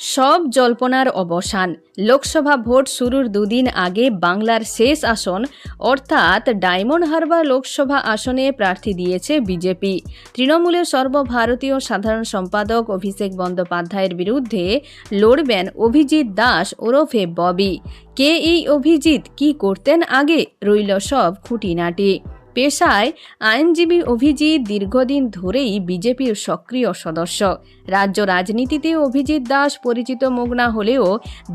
সব জল্পনার অবসান। লোকসভা ভোট শুরুর দুদিন আগে বাংলার শেষ আসন, অর্থাৎ ডায়মন্ড হারবার লোকসভা আসনে প্রার্থী দিয়েছে বিজেপি। তৃণমূলের সর্বভারতীয় সাধারণ সম্পাদক অভিষেক বন্দ্যোপাধ্যায়ের বিরুদ্ধে লড়বেন অভিজিৎ দাস ওরফে ববি। কে এই অভিজিৎ? কি করতেন আগে? রইল সব খুঁটিনাটি। পেশায় আইনজীবী অভিজিৎ দীর্ঘদিন ধরেই বিজেপির সক্রিয় সদস্য। রাজ্য রাজনীতিতে অভিজিৎ দাস পরিচিত মুখ না হলেও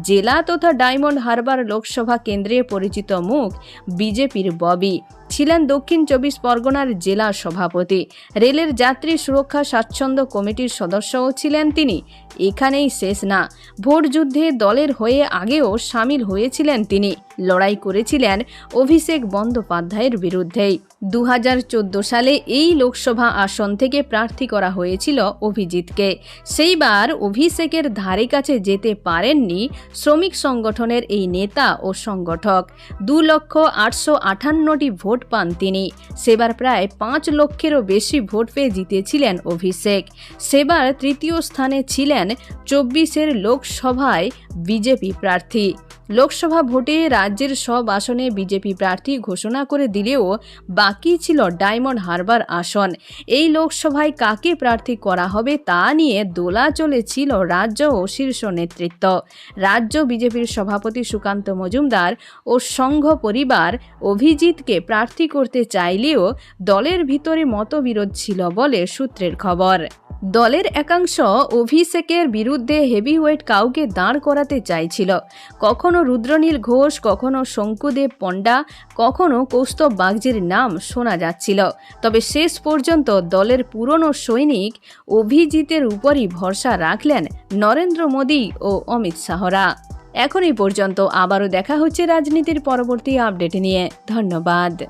জেলা তথা ডায়মন্ড হারবার লোকসভা কেন্দ্রে পরিচিত মুখ বিজেপির ববি। ছিলেন দক্ষিণ চব্বিশ পরগনার জেলা সভাপতি। রেলের যাত্রী সুরক্ষা স্বাচ্ছন্দ্য কমিটির সদস্যও ছিলেন তিনি। এখানেই শেষ না। ভোট যুদ্ধে দলের হয়ে আগেও সামিল হয়েছিলেন তিনি। লড়াই করেছিলেন অভিষেক বন্দ্যোপাধ্যায়ের বিরুদ্ধেই। দু হাজার চোদ্দ সালে এই লোকসভা আসন থেকে প্রার্থী করা হয়েছিল অভিজিৎকে। সেইবার অভিষেকের ধারে কাছে যেতে পারেননি শ্রমিক সংগঠনের এই নেতা ও সংগঠক। দু লক্ষ আটশো আটান্নটি ভোট পান তিনি। সেবার প্রায় পাঁচ লক্ষেরও বেশি ভোট পেয়ে জিতেছিলেন অভিষেক। সেবার তৃতীয় স্থানে ছিলেন চব্বিশের লোকসভায় বিজেপি প্রার্থী। লোকসভা ভোটে রাজ্যের সব আসনে বিজেপি প্রার্থী ঘোষণা করে দিলেও বাকি ছিল ডায়মন্ড হারবার আসন। এই লোকসভায় কাকে প্রার্থী করা হবে তা নিয়ে দোলা চলেছিল রাজ্য ও শীর্ষ নেতৃত্ব। রাজ্য বিজেপির সভাপতি সুকান্ত মজুমদার ও সংঘ পরিবার অভিজিৎকে প্রার্থী করতে চাইলেও দলের ভিতরে মতবিরোধ ছিল বলে সূত্রের খবর। দলের একাংশ অভিষেকের বিরুদ্ধে হেভিওয়েট কাউকে দাঁড় করাতে চাইছিল। কখনো রুদ্রনীল ঘোষ, কখনো শঙ্কুদেব পণ্ডা, কখনো কৌস্তব বাগজির নাম শোনা যাচ্ছিল। তবে শেষ পর্যন্ত দলের পুরনো সৈনিক অভিজিতের উপরই ভরসা রাখলেন নরেন্দ্র মোদী ও অমিত শাহরা। এখন এই পর্যন্ত আবারও দেখা হচ্ছে রাজনীতির পরবর্তী আপডেট নিয়ে। ধন্যবাদ।